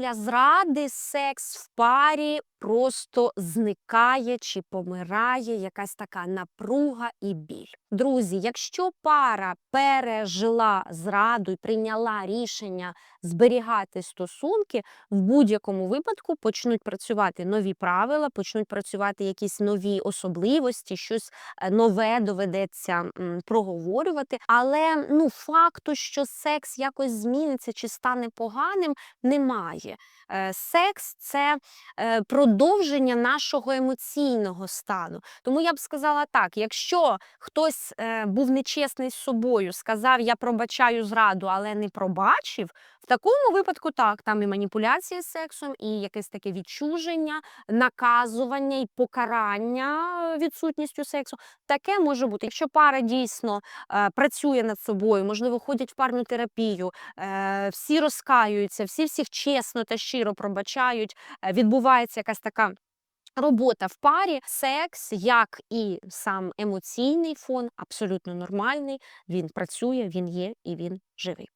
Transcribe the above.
після зради секс в парі просто зникає чи помирає якась така напруга і біль. Друзі, якщо пара пережила зраду і прийняла рішення зберігати стосунки, в будь-якому випадку почнуть працювати нові правила, почнуть працювати якісь нові особливості, щось е, нове доведеться проговорювати. Але ну факту, що секс якось зміниться чи стане поганим, немає. Е, Секс це е, продовження нашого емоційного стану. Тому я б сказала так: якщо хтось е, був нечесний з собою, сказав я пробачаю зраду, але не пробачив, в такому випадку так, там і маніпуляція сексом, і якесь таке відчуження, наказування і покарання е, відсутністю сексу. Таке може бути. Якщо пара дійсно е, працює над собою, можливо, ходять в парну терапію, е, всі розкаюються, всі всіх чесно та щиро пробачають, е, відбувається якась така. Робота в парі, секс, як і сам емоційний фон, абсолютно нормальний. Він працює, він є і він живий.